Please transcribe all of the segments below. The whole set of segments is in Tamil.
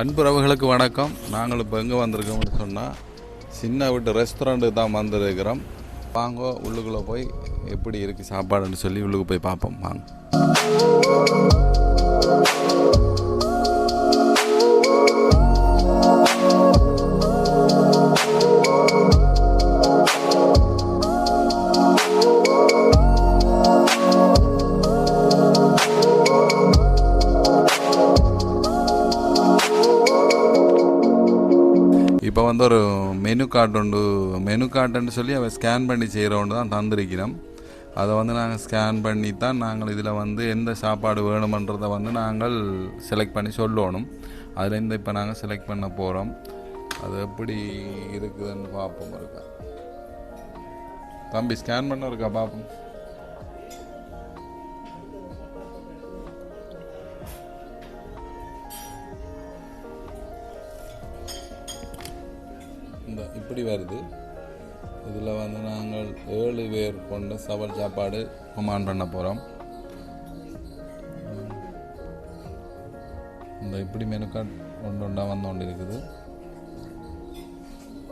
அன்புறவுகளுக்கு வணக்கம். நாங்கள் இப்போ எங்கே வந்திருக்கோம்னு சொன்னால் சின்ன வீட்டு ரெஸ்டாரண்ட்டுக்கு தான் வந்திருக்கிறோம். வாங்க உள்ளுக்குள்ளே போய் எப்படி இருக்குது சாப்பாடுன்னு சொல்லி உள்ளுக்கு போய் பார்ப்போம். வாங்க. வந்து ஒரு மெனு கார்டு உண்டு மெனு கார்டுன்னு சொல்லி அவள் ஸ்கேன் பண்ணி செய்கிறவண்டு தான் தந்திருக்கிறோம். அதை வந்து நாங்கள் ஸ்கேன் பண்ணி தான் நாங்கள் இதில் வந்து எந்த சாப்பாடு வேணுமன்றதை வந்து நாங்கள் செலக்ட் பண்ணி சொல்லணும். அதுலேருந்து இப்போ நாங்கள் செலக்ட் பண்ண போகிறோம். அது எப்படி இருக்குதுன்னு பார்ப்போம் இருக்கா தம்பி ஸ்கேன் பண்ண இருக்கா பார்ப்போம். இப்படி வருது. இதில் வந்து நாங்கள் ஏழு பேர் கொண்ட சவல் சாப்பாடு கமாண்ட் பண்ண போகிறோம் இந்த இப்படி மெனு கார்டு ஒன்று ஒன்றா வந்து கொண்டு இருக்குது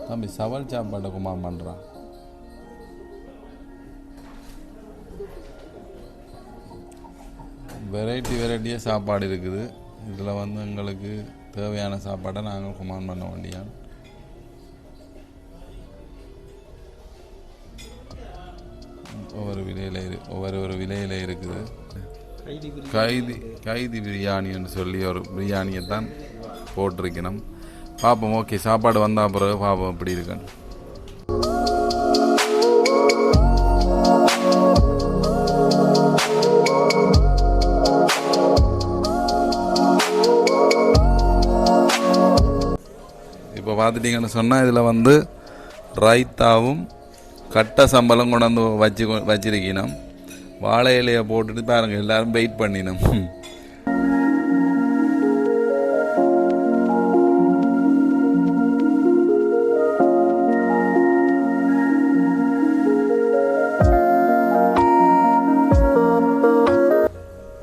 தம்பி சவல் சாப்பாடு குமான் பண்ணுறான் வெரைட்டி வெரைட்டியாக சாப்பாடு இருக்குது. இதில் வந்து எங்களுக்கு தேவையான சாப்பாடை நாங்கள் குமான் பண்ண வேண்டியான் ஒவ்வொரு விலையில் இரு ஒவ்வொரு ஒரு விலையில் இருக்குது. கைதி கைதி பிரியாணின்னு சொல்லி ஒரு பிரியாணியை தான் போட்டிருக்கணும். பார்ப்போம் ஓகே சாப்பாடு வந்த பிறகு பார்ப்போம் எப்படி இருக்குன்னு. இப்போ பார்த்துட்டிங்கன்னு சொன்னால் இதில் வந்து ரைத்தாவும் கட்ட சம்பளம் கொண்டாந்து வச்சு வச்சிருக்கணும் வாழை இலையை போட்டுட்டு பாருங்க எல்லாரும் வெயிட் பண்ணினோம்.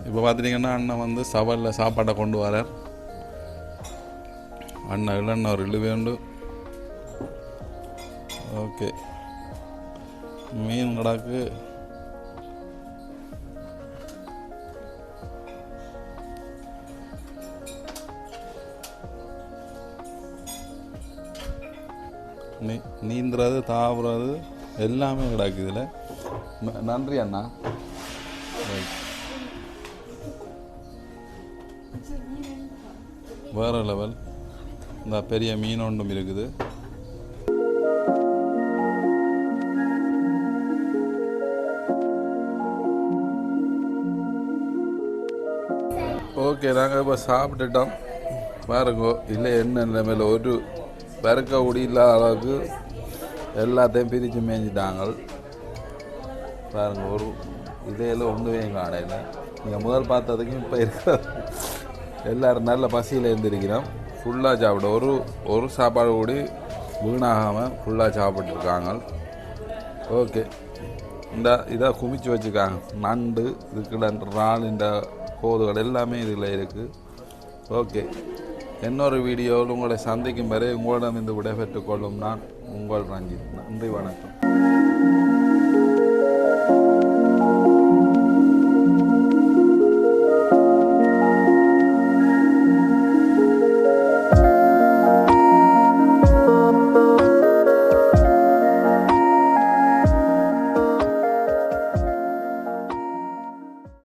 இப்போ பார்த்துட்டிங்கன்னா அண்ணன் வந்து சவாலில் சாப்பாட்டை கொண்டு வரார். அண்ணன் இல்லைன்னா ஒரு இழு வேண்டும் ஓகே. மீன் கிடக்கு. நீ நீந்துறது தாவுறது எல்லாமே கிடக்கு இதில். நன்றி அண்ணா. Right. வேற லெவல் இந்த பெரிய மீன் ஒன்றும் இருக்குது. ஓகே நாங்கள் இப்போ சாப்பிட்டுட்டோம். பாருங்க இல்லை என்ன நிலைமையில் ஒரு பெருக்க குடி இல்லாத அளவுக்கு எல்லாத்தையும் பிரித்து மேய்ஞ்சிட்டாங்க பாருங்க ஒரு இதையில ஒன்றுமே காணையில் நீங்கள் முதல் பார்த்ததுக்கும் இப்போ இருக்கிற எல்லோரும் நல்ல பசியில் இருந்திருக்கிறோம் ஃபுல்லாக சாப்பிட ஒரு ஒரு சாப்பாடு கூடி வீணாகாமல் ஃபுல்லாக சாப்பிட்ருக்காங்க ஓகே. இந்த இதை குமிச்சு வச்சுருக்காங்க நண்டு இதுக்குள்ள இறால் இந்த கோதுகள் எல்லாமே இதில் இருக்குது ஓகே. இன்னொரு வீடியோவில் உங்களை சந்திக்கும் வரை உங்களிடம் இந்த விடைபெற்றுக் கொள்ளும் நான் உங்கள் ரஞ்சித். நன்றி வணக்கம்.